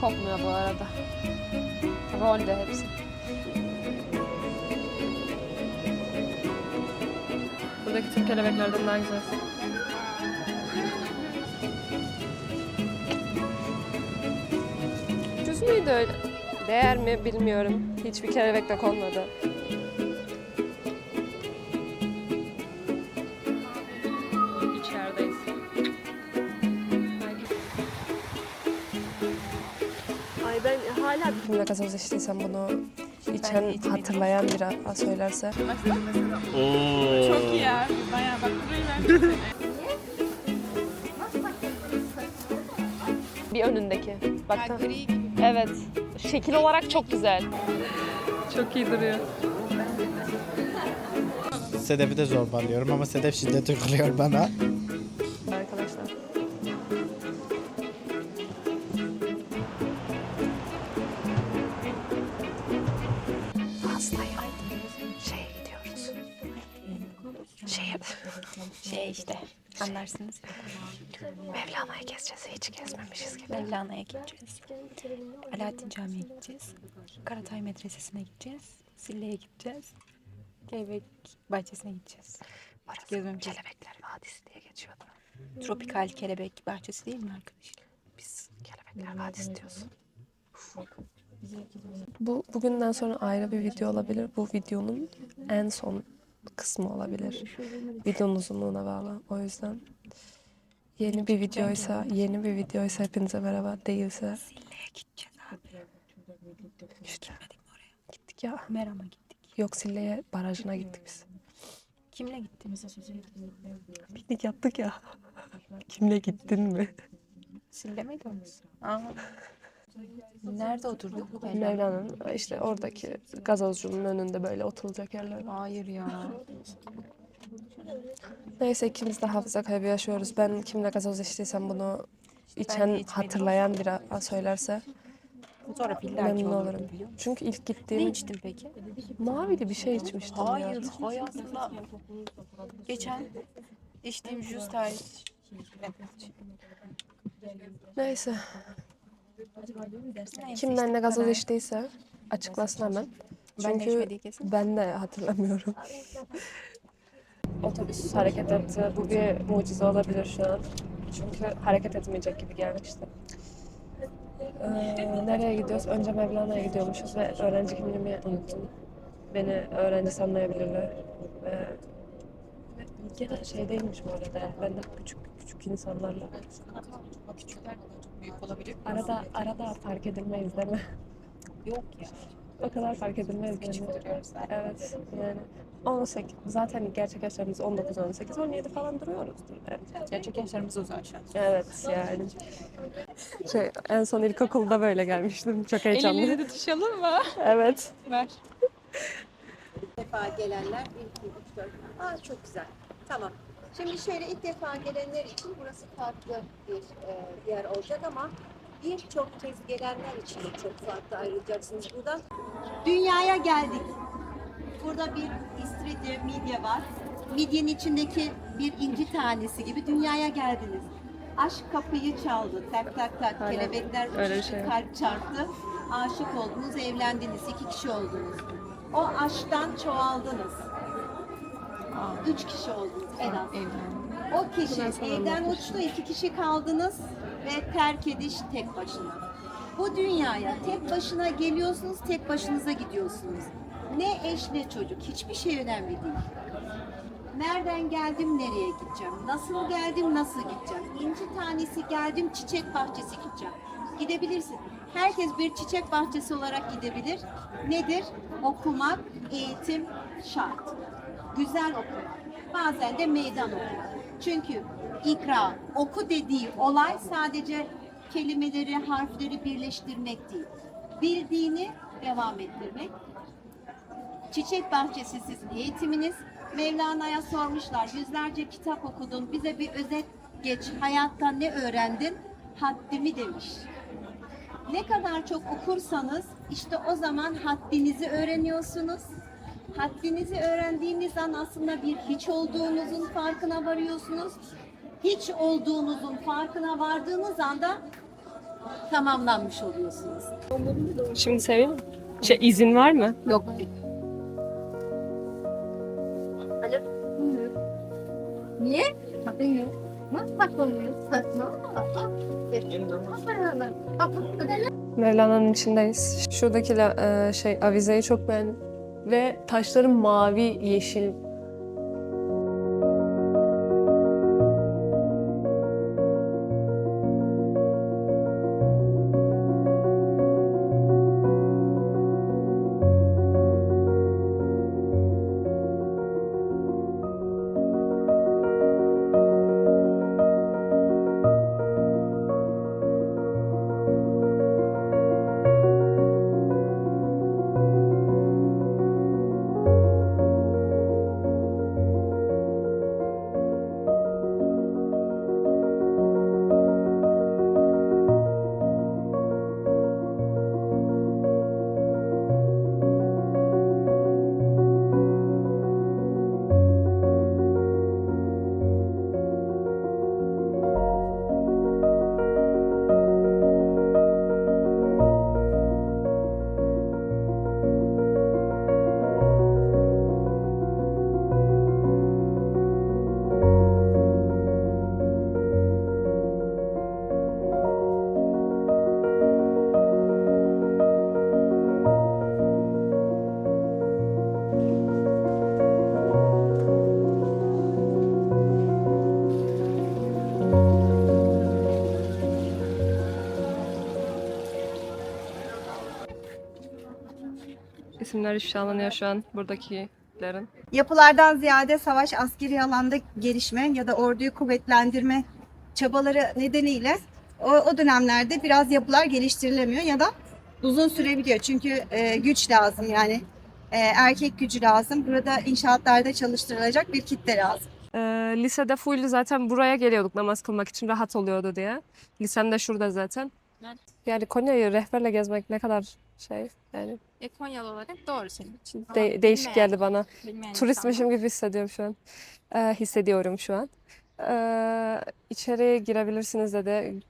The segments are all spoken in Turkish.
Kokmuyor bu arada. Rol de hepsi. Buradaki tüm kelebeklerden daha güzel. Ucuz muydu öyle? Değer mi bilmiyorum. Hiçbir kelebek de konmadı. Kimle gazoz içtiysem bunu içen hatırlayan biri söylerse. Çok iyi ya. Bayağı bak burayı ver. Bir önündeki. Bak Ha, gri gibi. Evet. Şekil olarak çok güzel. Çok iyi duruyor. Sedef'i de zorbalıyorum ama Sedef şiddet uyguluyor bana. İşte anlarsınız. Mevlana'yı gezeceğiz. Hiç gezmemişiz gibi. Mevlana'ya gideceğiz. Alaaddin Camii'ye gideceğiz. Karatay Medresesi'ne gideceğiz. Sille'ye gideceğiz. Kelebek Bahçesi'ne gideceğiz. Orası Gezmemişiz. Kelebekler Vadisi diye geçiyordu. Tropikal Kelebek Bahçesi değil mi arkadaşlar? Biz Kelebekler Vadisi diyoruz. Bu bugünden sonra ayrı bir video olabilir. Bu videonun en son kısmı olabilir. Videonun uzunluğuna bağlı. O yüzden yeni bir videoysa, yeni bir videoysa hepinize merhaba. Değilse Sille'ye gideceğiz abi. işte Gitmedik mi oraya? gittik ya. Meram'a gittik. Yok Sille'ye barajına gittik biz. Kimle gittiniz? Piknik yaptık ya. Kimle gittin mi? Sille miydi orası? Aa. Nerede oturduk? Mevlana'nın işte oradaki gazozcunun önünde böyle oturulacak yerler var. Hayır ya. Neyse ikimiz de hafıza kaybı yaşıyoruz. Ben kimle gazoz içtiysem bunu içen içmedim. hatırlayan biri söylerse Fotoğraf illa ki memnun olurdu olurum. biliyor musun? Çünkü ilk Ne gittiğim içtin peki? mavili bir şey içmiştim ya. Hayır, hayatımda geçen içtiğim jüz hariç. Neyse. Kim ne gazoz içtiyse açıklasın hemen. De Çünkü ben de hatırlamıyorum. Otobüs hareket etti. Bu bir mucize olabilir şu an. Çünkü hareket etmeyecek gibi gelmişti. Ee, nereye gidiyoruz? Önce Mevlana'ya gidiyormuşuz ve öğrenci kimliğimi unuttum. Beni öğrenci sanmayabilirler. Ve şey değilmiş bu arada. Ben de küçük küçük insanlarla. Küçükler büyük olabilir. Arada arada fark edilmeyiz değil mi? Yok ya. O kadar fark edilmeyiz. yani. Küçük duruyoruz zaten. Evet yani 18 zaten gerçek yaşlarımız 19 18 17 falan duruyoruzdur. Evet. Gerçek yaşlarımız o zaten. Evet yani. Şey en son ilkokulda böyle gelmiştim. Çok heyecanlı. Ellerini tutuşalım mı? Evet. Ver. defa gelenler 1, 2, 3, 4. Aa çok güzel. Tamam. Şimdi şöyle ilk defa gelenler için burası farklı bir e, yer olacak ama birçok kez gelenler için de çok farklı ayrılacaksınız burada. Dünyaya geldik. Burada bir istiridye midye var. Midyenin içindeki bir inci tanesi gibi dünyaya geldiniz. Aşk kapıyı çaldı. Tak tak tak. Aynen. Kelebekler Öyle uçuştu, şey. kalp çarptı. Aşık oldunuz, evlendiniz. iki kişi oldunuz. O aşktan çoğaldınız. Üç kişi oldunuz en az. O kişi evden uçtu, iki kişi kaldınız ve terk ediş tek başına. Bu dünyaya tek başına geliyorsunuz, tek başınıza gidiyorsunuz. Ne eş ne çocuk, hiçbir şey önemli değil. Nereden geldim, nereye gideceğim? Nasıl geldim, nasıl gideceğim? İnci tanesi geldim, çiçek bahçesi gideceğim. Gidebilirsin. Herkes bir çiçek bahçesi olarak gidebilir. Nedir? Okumak, eğitim şart. Güzel okumak. Bazen de meydan okumak. Çünkü ikra, oku dediği olay sadece kelimeleri, harfleri birleştirmek değil. Bildiğini devam ettirmek. Çiçek bahçesi sizin eğitiminiz. Mevlana'ya sormuşlar. Yüzlerce kitap okudun. Bize bir özet geç. Hayattan ne öğrendin? Haddimi demiş. Ne kadar çok okursanız işte o zaman haddinizi öğreniyorsunuz. Haddinizi öğrendiğiniz an aslında bir hiç olduğunuzun farkına varıyorsunuz. Hiç olduğunuzun farkına vardığınız anda tamamlanmış oluyorsunuz. Şimdi seveyim mi? Şey izin var mı? Yok. Niye? Mevlana'nın içindeyiz. Şuradaki e, şey avizeyi çok beğendim. Ve taşların mavi yeşil. İsimler ifşalanıyor şu an buradakilerin. yapılardan ziyade savaş askeri alanda gelişme ya da orduyu kuvvetlendirme çabaları nedeniyle o, o dönemlerde biraz yapılar geliştirilemiyor ya da uzun sürebiliyor. Çünkü e, güç lazım yani e, erkek gücü lazım. Burada inşaatlarda çalıştırılacak bir kitle lazım. Ee, lisede full zaten buraya geliyorduk namaz kılmak için rahat oluyordu diye. Lisem de şurada zaten. Yani Konya'yı rehberle gezmek ne kadar şey yani E, Konyalı olarak doğru senin için. Ama de- değişik bilmeyen- geldi bana. bilmeyen Turistmişim gibi hissediyorum şu an. Ee, hissediyorum şu an. Ee, içeriye girebilirsiniz dedi.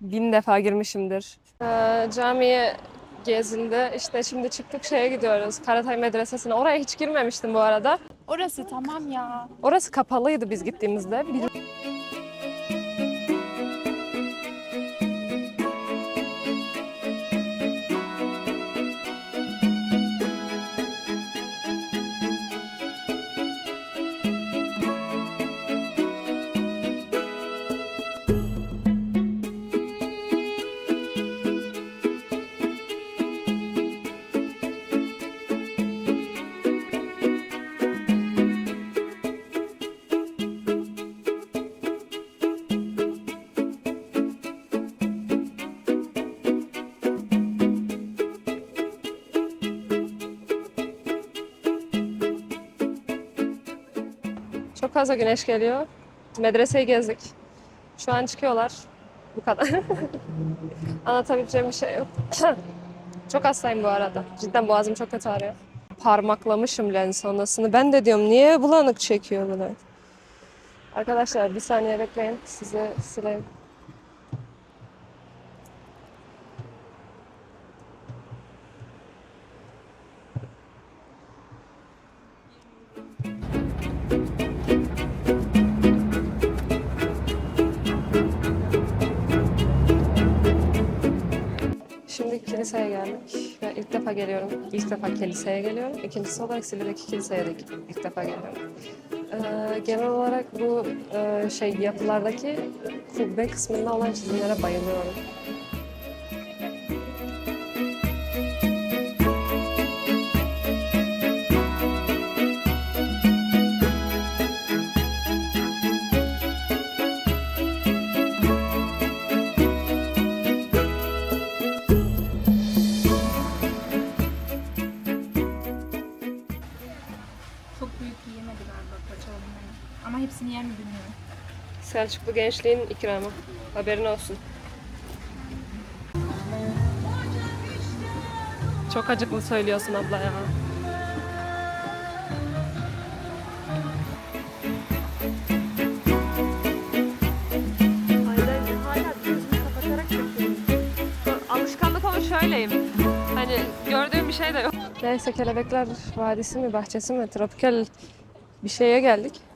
Bin defa girmişimdir. Ee, camiye gezildi. İşte şimdi çıktık şeye gidiyoruz. Karatay Medresesi'ne. Oraya hiç girmemiştim bu arada. Orası tamam ya. Orası kapalıydı biz gittiğimizde. Bir- Çok fazla güneş geliyor. Medreseyi gezdik. Şu an çıkıyorlar. Bu kadar. Anlatabileceğim bir şey yok. çok hastayım bu arada. Cidden boğazım çok kötü ağrıyor. Parmaklamışım lens sonrasını. Ben de diyorum niye bulanık çekiyor bunu? Arkadaşlar bir saniye bekleyin. Sizi sileyim. Defa geliyorum. İlk defa kiliseye geliyorum. İkincisi olarak Silivri'deki kiliseye de ilk defa geliyorum. Ee, genel olarak bu e, şey yapılardaki kubbe kısmında olan çizimlere bayılıyorum. Selçuklu gençliğin ikramı. Haberin olsun. Çok acıklı söylüyorsun abla ya. Kapatarak çekiyorum. şöyleyim. Hani gördüğüm bir şey de yok. Neyse Kelebekler Vadisi mi, bahçesi mi, tropikal bir şeye geldik.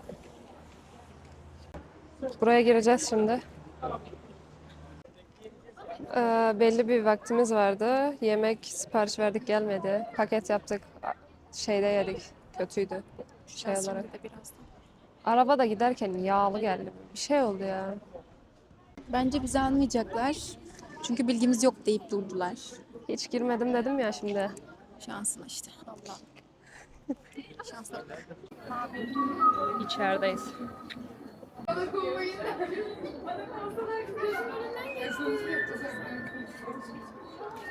Buraya gireceğiz şimdi. Ee, belli bir vaktimiz vardı. Yemek sipariş verdik gelmedi. Paket yaptık. Şeyde yedik. Kötüydü. Şey olarak. Araba da giderken yağlı geldi. Bir şey oldu ya. Bence bizi anlayacaklar. Çünkü bilgimiz yok deyip durdular. Hiç girmedim dedim ya şimdi. Şansına işte. Allah. Şansına. İçerideyiz.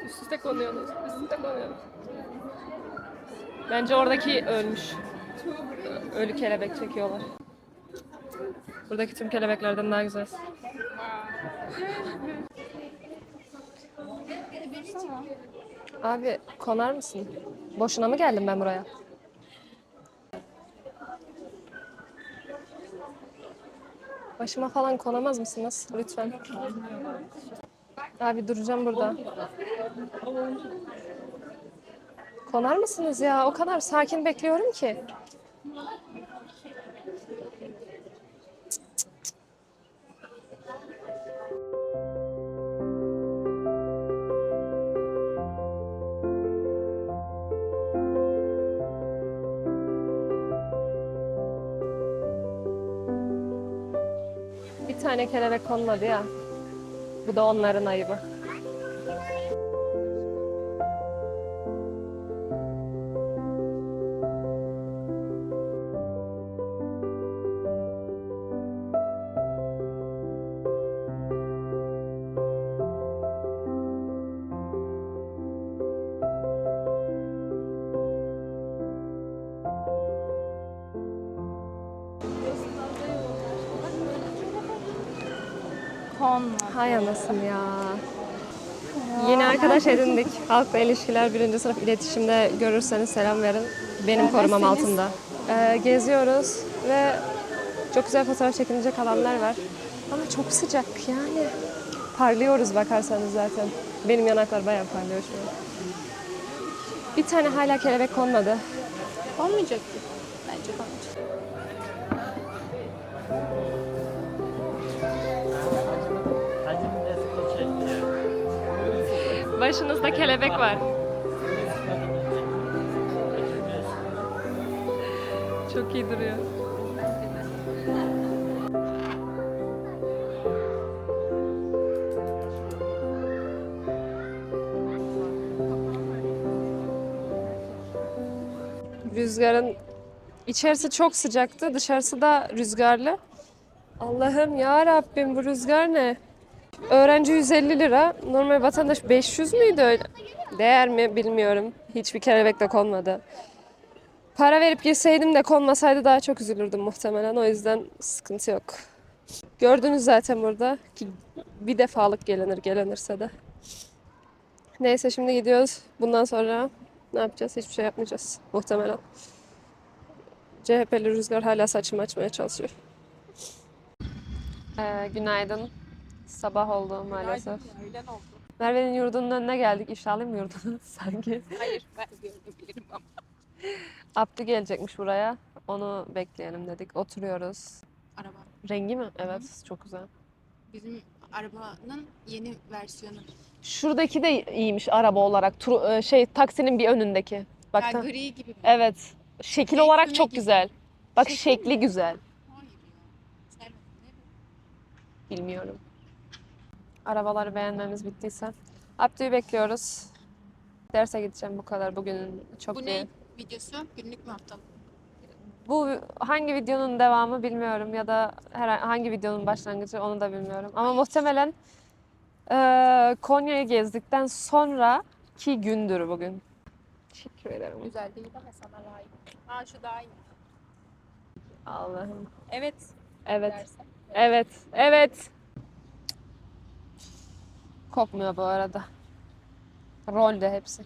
Üst üste konuyorsunuz. Üst üste konuyorsunuz. Bence oradaki ölmüş. Ölü kelebek çekiyorlar. Buradaki tüm kelebeklerden daha güzel. Abi konar mısın? Boşuna mı geldim ben buraya? Başıma falan konamaz mısınız lütfen? Abi duracağım burada. Konar mısınız ya? O kadar sakin bekliyorum ki. Tane kelebek konmadı ya. Bu da onların ayıbı. Hay anasını ya. Yeni arkadaş edindik. Halkla ilişkiler birinci sınıf iletişimde görürseniz selam verin. Benim korumam altında. Ee, geziyoruz ve çok güzel fotoğraf çekilecek alanlar var. Ama çok sıcak yani. Parlıyoruz bakarsanız zaten. Benim yanaklar bayağı parlıyor şu an. Bir tane hala kelebek konmadı. Olmayacaktı. Başınızda kelebek var. Çok iyi duruyor. Rüzgarın içerisi çok sıcaktı, dışarısı da rüzgarlı. Allah'ım ya Rabbim bu rüzgar ne? Öğrenci 150 lira, normal vatandaş 500 müydü öyle? Değer mi bilmiyorum. Hiçbir kelebek de konmadı. Para verip girseydim de konmasaydı daha çok üzülürdüm muhtemelen. O yüzden sıkıntı yok. Gördünüz zaten burada ki bir defalık gelinir gelinirse de. Neyse şimdi gidiyoruz. Bundan sonra ne yapacağız? Hiçbir şey yapmayacağız muhtemelen. CHP'li Rüzgar hala saçımı açmaya çalışıyor. Ee, günaydın. Sabah oldu maalesef. Öğlen oldu. Merve'nin yurdunun önüne geldik. İfşalayım mı yurdunu sanki? Hayır ben görebilirim ama. Abdü gelecekmiş buraya. Onu bekleyelim dedik. Oturuyoruz. Araba. Rengi mi? Evet, çok güzel. Bizim arabanın yeni versiyonu. Şuradaki de iyiymiş araba olarak. Tur- e, şey taksinin bir önündeki. Bak Ya gri gibi mi? Evet. Şekil Renk olarak çok gibi. güzel. Bak Şekil şekli güzel. Hayır ya. Sen? Bilmiyorum. Arabaları beğenmemiz bittiyse. Abdü'yü bekliyoruz. Derse gideceğim bu kadar. Bugünün çok Bu ne videosu? Günlük mü haftalık? Bu hangi videonun devamı bilmiyorum ya da her hangi videonun başlangıcı onu da bilmiyorum. Ama muhtemelen eee, Konya'yı gezdikten sonraki gündür bugün. Teşekkür ederim. Güzel değil ama sana layık. Aa şu daha iyi. Allah'ım. Evet. Evet. Dersen. Evet. Evet. Kopmuyor bu arada. Rol de hepsi.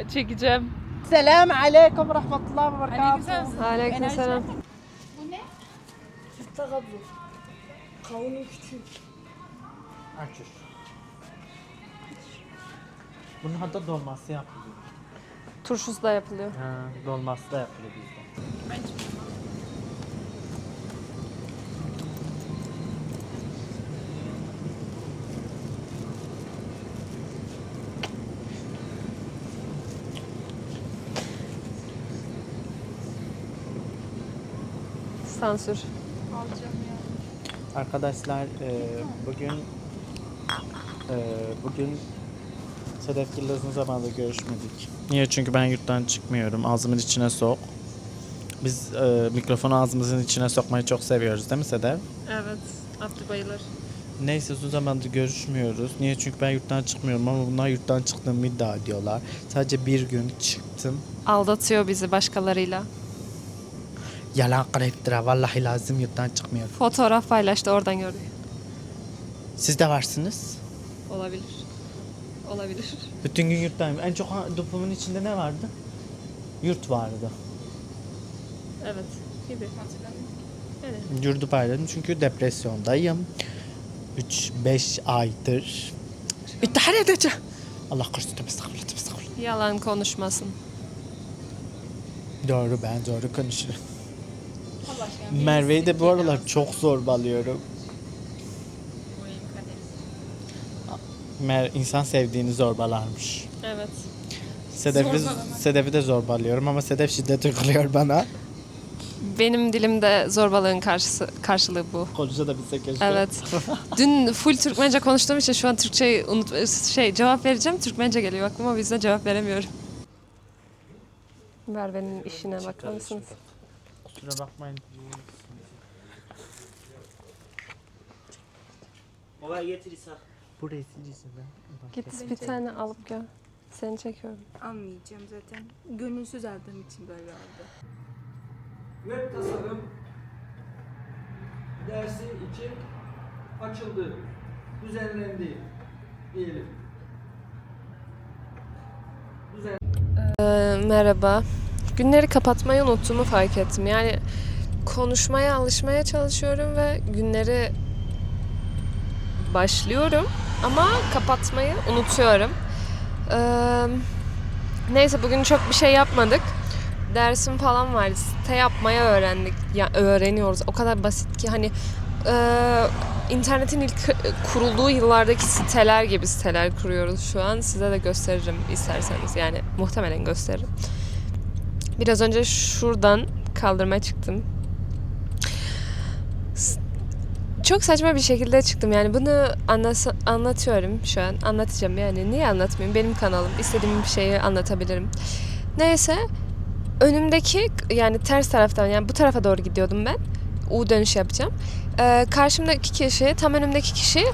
Keşke çekeceğim. Selam aleyküm rahmetullah ve berekatuhu. Aleyküm selam. Bu ne? Fırtta kablo. Kavunu küçük. Açır. Bunun hatta dolması yapılıyor. Turşusu da yapılıyor. Ha, dolması da yapılıyor bizde. Sansür. Arkadaşlar e, bugün e, bugün Sedefgil'le uzun zamandır görüşmedik. Niye? Çünkü ben yurttan çıkmıyorum. Ağzımın içine sok. Biz e, mikrofonu ağzımızın içine sokmayı çok seviyoruz değil mi Sedef? Evet. Abdü bayılır. Neyse uzun zamandır görüşmüyoruz. Niye? Çünkü ben yurttan çıkmıyorum ama bunlar yurttan çıktığımı iddia ediyorlar. Sadece bir gün çıktım. Aldatıyor bizi başkalarıyla. Yalan iftira. Vallahi lazım yurttan çıkmıyorum. Fotoğraf paylaştı oradan gördük. Siz de varsınız. Olabilir. Olabilir. Bütün gün yurttayım. En çok ha- içinde ne vardı? Yurt vardı. Evet. Gibi. Yurdu payladım çünkü depresyondayım. 3-5 aydır. İntihar edeceğim. Allah korusun. Tövbe estağfurullah, tövbe estağfurullah. Yalan konuşmasın. Doğru ben doğru konuşurum. Merve'yi de bu aralar çok zorbalıyorum. Mer insan sevdiğini zorbalarmış. Evet. Sedef'i, Sedef'i de zorbalıyorum ama Sedef şiddet uyguluyor bana. Benim dilimde zorbalığın karşısı, karşılığı bu. Konuşa da bilse keşke. Evet. Dün full Türkmence konuştuğum için şu an Türkçeyi unut şey cevap vereceğim. Türkmence geliyor aklıma o yüzden cevap veremiyorum. Merve'nin işine bakar mısınız? Kusura bakmayın. Baba getir İsa. Bu resimcisin ben. Git bir tane alıp gel. Seni çekiyorum. Almayacağım zaten. Gönülsüz aldığım için böyle oldu. Web tasarım dersi için açıldı. Düzenlendi diyelim. Ee, merhaba. Günleri kapatmayı unuttuğumu fark ettim. Yani konuşmaya alışmaya çalışıyorum ve günleri başlıyorum ama kapatmayı unutuyorum. Ee, neyse bugün çok bir şey yapmadık. Dersim falan var. Site yapmayı öğrendik. Ya öğreniyoruz. O kadar basit ki hani e, internetin ilk kurulduğu yıllardaki siteler gibi siteler kuruyoruz şu an. Size de gösteririm isterseniz. Yani muhtemelen gösteririm. Biraz önce şuradan kaldırmaya çıktım. Çok saçma bir şekilde çıktım. Yani bunu anlatıyorum şu an. Anlatacağım yani. Niye anlatmayayım? Benim kanalım. İstediğim bir şeyi anlatabilirim. Neyse. Önümdeki yani ters taraftan yani bu tarafa doğru gidiyordum ben. U dönüş yapacağım. Ee, karşımdaki kişi, tam önümdeki kişi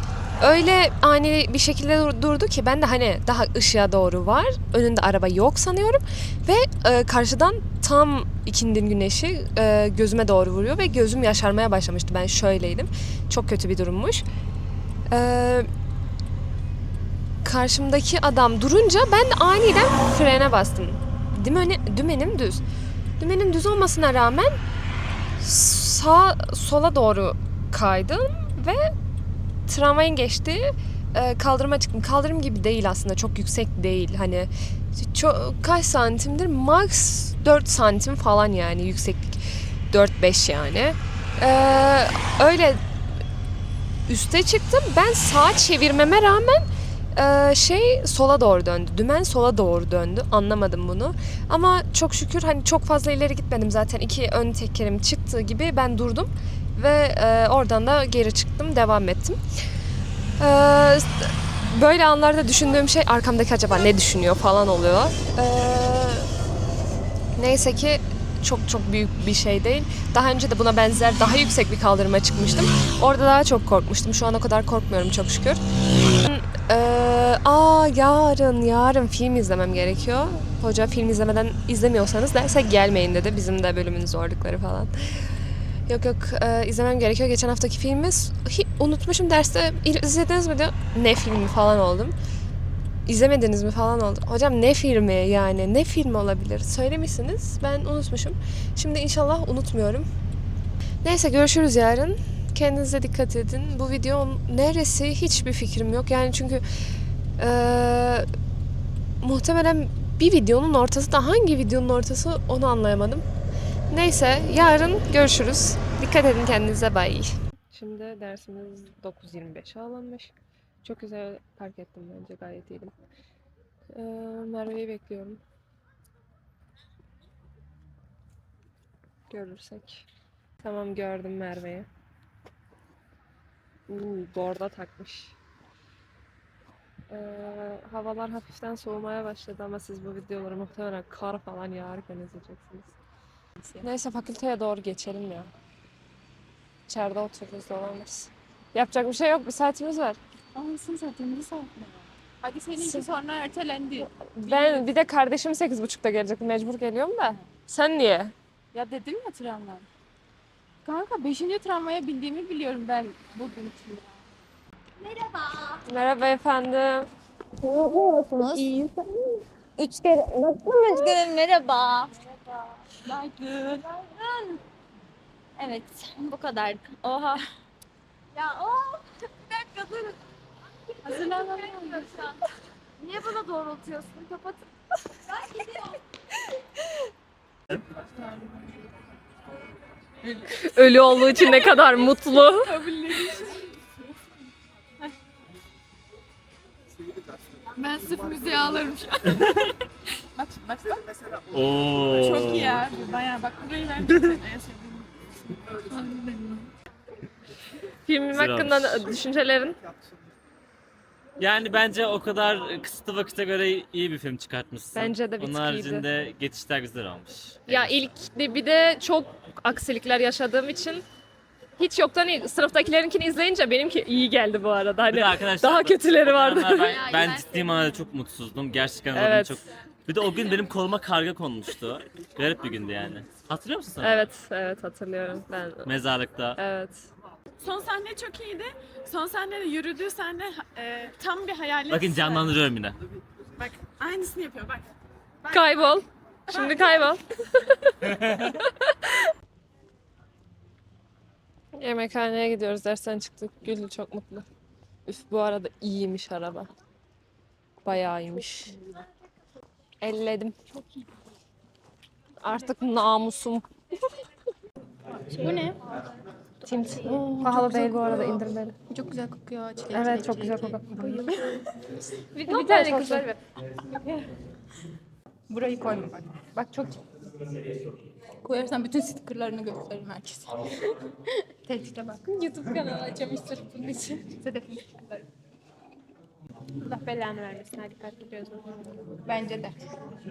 öyle ani bir şekilde dur- durdu ki ben de hani daha ışığa doğru var. Önünde araba yok sanıyorum. Ve e, karşıdan tam ikindin güneşi e, gözüme doğru vuruyor ve gözüm yaşarmaya başlamıştı. Ben şöyleydim. Çok kötü bir durummuş. Ee, karşımdaki adam durunca ben de aniden frene bastım. Dümeni, dümenim düz. Dümenim düz olmasına rağmen sağ sola doğru kaydım ve tramvayın geçtiği e, kaldırıma çıktım. Kaldırım gibi değil aslında. Çok yüksek değil. Hani çok, kaç santimdir? Max 4 santim falan yani yükseklik. 4-5 yani. Ee, öyle üste çıktım. Ben sağa çevirmeme rağmen e, şey sola doğru döndü. Dümen sola doğru döndü. Anlamadım bunu. Ama çok şükür hani çok fazla ileri gitmedim zaten. iki ön tekerim çıktığı gibi ben durdum. Ve e, oradan da geri çıktım. Devam ettim. Ee, böyle anlarda düşündüğüm şey arkamdaki acaba ne düşünüyor falan oluyor. Ee, neyse ki çok çok büyük bir şey değil. Daha önce de buna benzer daha yüksek bir kaldırıma çıkmıştım. Orada daha çok korkmuştum. Şu an kadar korkmuyorum çok şükür. Ee, aa yarın yarın film izlemem gerekiyor. Hoca film izlemeden izlemiyorsanız derse gelmeyin dedi. Bizim de bölümün zorlukları falan. Yok yok e, izlemem gerekiyor. Geçen haftaki filmi unutmuşum derste izlediniz mi diyor. Ne filmi falan oldum. İzlemediniz mi falan oldu. Hocam ne filmi yani ne film olabilir? Söylemişsiniz ben unutmuşum. Şimdi inşallah unutmuyorum. Neyse görüşürüz yarın. Kendinize dikkat edin. Bu video neresi hiçbir fikrim yok. Yani çünkü eee, muhtemelen bir videonun ortası da hangi videonun ortası onu anlayamadım. Neyse yarın görüşürüz. Dikkat edin kendinize. Bye. Şimdi dersimiz 9.25 alınmış. Çok güzel park ettim bence gayet iyiydim. Ee, Merve'yi bekliyorum. Görürsek. Tamam gördüm Merve'yi. Uuu borda takmış. Ee, havalar hafiften soğumaya başladı ama siz bu videoları muhtemelen kar falan yağarken izleyeceksiniz. Neyse fakülteye doğru geçelim ya. İçeride otururuz dolanırız. Yapacak bir şey yok. Bir saatimiz var. Anlasın zaten bir saat mi? Hadi seninki sonra ertelendi. Ben bir de kardeşim 8.30'da gelecek. Mecbur geliyorum da. Sen niye? Ya dedim ya tramvay. Kanka 5. tramvaya bindiğimi biliyorum ben bugün için. Merhaba efendim. Üç kere, nasılsın üç kere merhaba. Günaydın. Evet, bu kadar. Oha. Ya o bir dakika durun. Hazırlanamıyorum şu an. Niye bana doğrultuyorsun? Kapat. Ölü olduğu için ne kadar mutlu. Ben sırf müziği ağlarım şu an. bak bak bak. Oo. Çok iyi abi. Bayağı bak burayı ben çok en sevdiğim. Filmin Güzel hakkında düşüncelerin? Yani bence o kadar kısıtlı vakite göre iyi bir film çıkartmışsın. Bence de bir Onun haricinde geçişler güzel olmuş. Ya ilk de bir de çok aksilikler yaşadığım için hiç yoktan iyi. Sınıftakilerinkini izleyince benimki iyi geldi bu arada. Bir Hani de arkadaşlar daha kötüleri o vardı. dönemler Ben, ben ciddi manada çok mutsuzdum. Gerçekten evet. Evet. çok... Bir de o gün benim koluma karga konmuştu. Garip bir gündü yani. Hatırlıyor musun sen? Evet, evet hatırlıyorum ben. Mezarlıkta. Evet. Son sahne çok iyiydi. Son sahnede yürüdüğü sahne e, tam bir hayalet. Bakın canlandırıyorum yine. Bak aynısını yapıyor bak. bak. Kaybol. Şimdi kaybol. Yemekhaneye gidiyoruz. Dersten çıktık. Güllü çok mutlu. Üf bu arada iyiymiş araba. Bayağı iyiymiş. Elledim. Artık namusum. Bu ne? Tint. Pahalı değil bu arada indirmeli. Çok güzel kokuyor. Çilek, Evet çok güzel kokuyor. Bir, bir tane kızlar ver. Burayı koyma bak. Bak çok Koyarsan bütün stickerlarını gösteririm herkese. Tehdide bak. YouTube kanalı açamış sırf bunun için. Sedef'in stickerları. Allah belanı vermesin. Hadi kalk gidiyoruz. Bence de.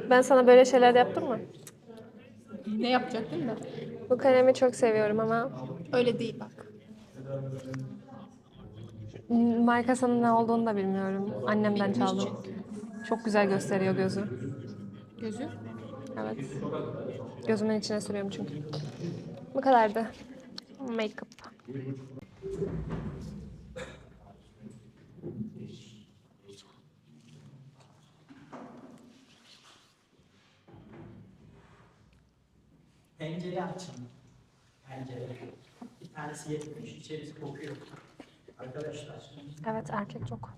Ben sana böyle şeyler de yaptım mı? Ne yapacaktın da? Bu kalemi çok seviyorum ama Öyle değil bak. markasının ne olduğunu da bilmiyorum. Annemden çaldım. Çok güzel gösteriyor gözü. Gözü. Evet. Gözümün içine sürüyorum çünkü. Bu kadardı. Make-up. Pencere açın. Pencere. Bir tanesi yetmiş, içerisi kokuyor. Arkadaşlar. Evet erkek çok.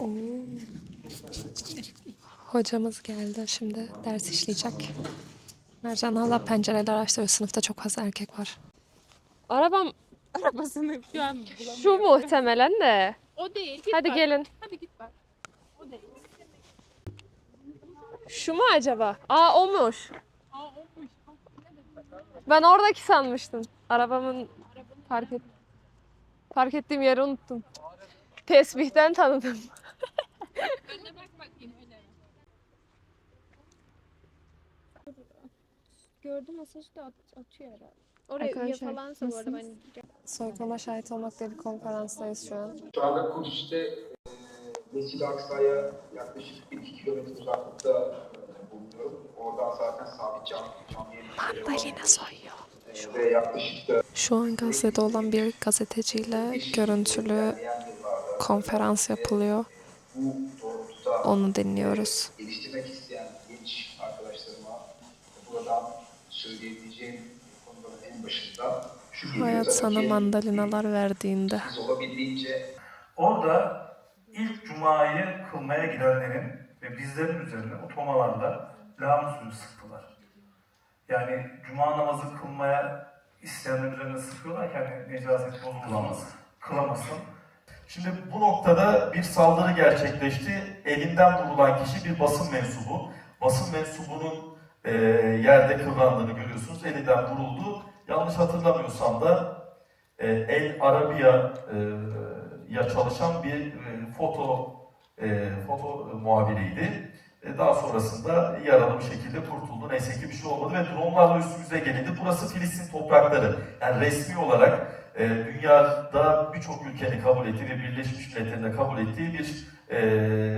Oo. Hocamız geldi şimdi ders işleyecek. Mercan hala pencereler açtı sınıfta çok fazla erkek var. Arabam Arabasını şu an şu muhtemelen de. O değil. Git Hadi bak. gelin. Hadi git bak. O değil. Şu mu acaba? Aa oymuş. Aa olmuş. Ben oradaki sanmıştım. Arabamın park et park ettiğim yeri unuttum. Tesbihten tanıdım. Önüne bak bakayım öyle. Gördüm mesajı da at- atıyor herhalde. Oraya üye Arkadaşlar, falansa bu arada ben Soykırıma şahit olmak diye bir konferanstayız şu an. Şu anda Kudüs'te e, Mescid-i Aksa'ya yaklaşık 1-2 kilometre uzaklıkta e, bulunuyorum. Oradan zaten sabit cam, cam yeri Mandalina soyuyor. E, ve yaklaşık da Şu an gazetede olan bir gazeteciyle görüntülü konferans yapılıyor. bu doğrultuda Onu dinliyoruz. geliştirmek isteyen genç arkadaşlarıma burada noktada söyleyebileceğim konuların en başında şu geliyor Hayat sana mandalinalar verdiğinde. Olabildiğince Orada ilk cumayı kılmaya gidenlerin ve bizlerin üzerine otomalarla lağım suyu sıktılar. Yani cuma namazı kılmaya isteyenlerin üzerine sıkıyorlar ki hani necaset bozulmasın, kılamasın. Şimdi bu noktada bir saldırı gerçekleşti. Elinden vurulan kişi bir basın mensubu. Basın mensubunun e, yerde kıvrandığını görüyorsunuz. Elinden vuruldu. Yanlış hatırlamıyorsam da e, El Arabiya e, ya çalışan bir e, foto e, foto muhabiriydi. E, daha sonrasında yaralı bir şekilde kurtuldu. Neyse ki bir şey olmadı ve dronlarla üstümüze gelindi. Burası Filistin toprakları. Yani resmi olarak e, dünyada birçok ülkenin kabul ettiği ve Birleşmiş Milletler'in de kabul ettiği bir e,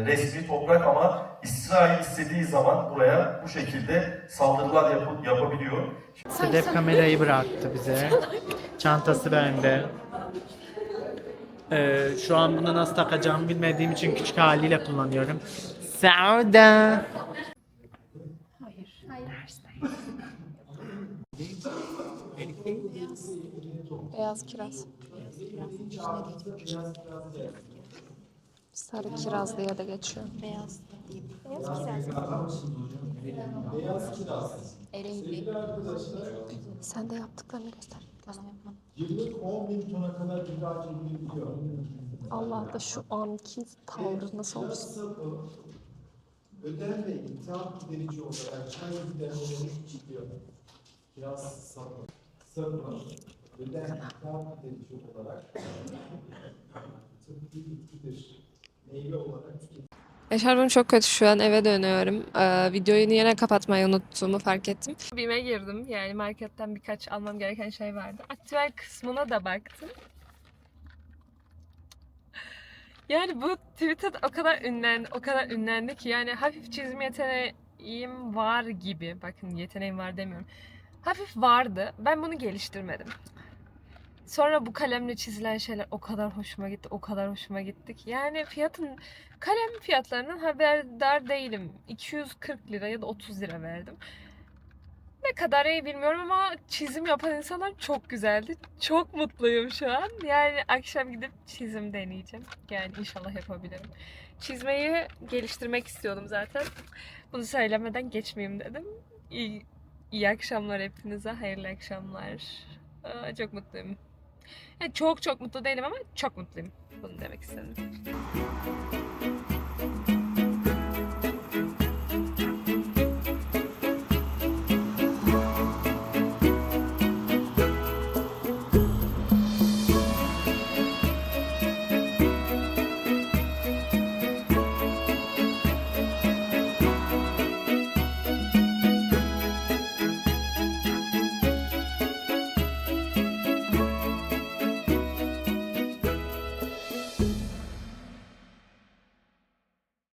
resmi toprak ama İsrail istediği zaman buraya bu şekilde saldırılar yapı- yapabiliyor. Sedef kamerayı bıraktı bize. Çantası bende. Ee, şu an bunu nasıl takacağımı bilmediğim için küçük haliyle kullanıyorum. Sauda. Beyaz kiraz. Sarı kiraz diye de geçiyor. Beyaz. Beyaz kiraz. Ereğli. Sen de yaptıklarını göster. Yıllık 10 bin tona kadar ihraç edilebiliyor. Allah da şu anki tavrı nasıl olsun? Ödem ve itham giderici olarak çay gidermeleri çıkıyor. Kiraz sapı. Sapı ödem itham giderici olarak tıbbi bitkidir. Meyve olarak tüketilir. Eşarbım çok kötü şu an eve dönüyorum. Ee, videoyu yine kapatmayı unuttuğumu fark ettim. Bime girdim. Yani marketten birkaç almam gereken şey vardı. Aktüel kısmına da baktım. Yani bu Twitter o kadar ünlendi, o kadar ünlendi ki yani hafif çizim yeteneğim var gibi. Bakın yeteneğim var demiyorum. Hafif vardı. Ben bunu geliştirmedim. Sonra bu kalemle çizilen şeyler o kadar hoşuma gitti, o kadar hoşuma gitti ki. Yani fiyatın, kalem fiyatlarından haberdar değilim. 240 lira ya da 30 lira verdim. Ne kadar iyi bilmiyorum ama çizim yapan insanlar çok güzeldi. Çok mutluyum şu an. Yani akşam gidip çizim deneyeceğim. Yani inşallah yapabilirim. Çizmeyi geliştirmek istiyordum zaten. Bunu söylemeden geçmeyeyim dedim. İyi, iyi akşamlar hepinize. Hayırlı akşamlar. Çok mutluyum. Yani çok çok mutlu değilim ama çok mutluyum. Bunu demek istedim.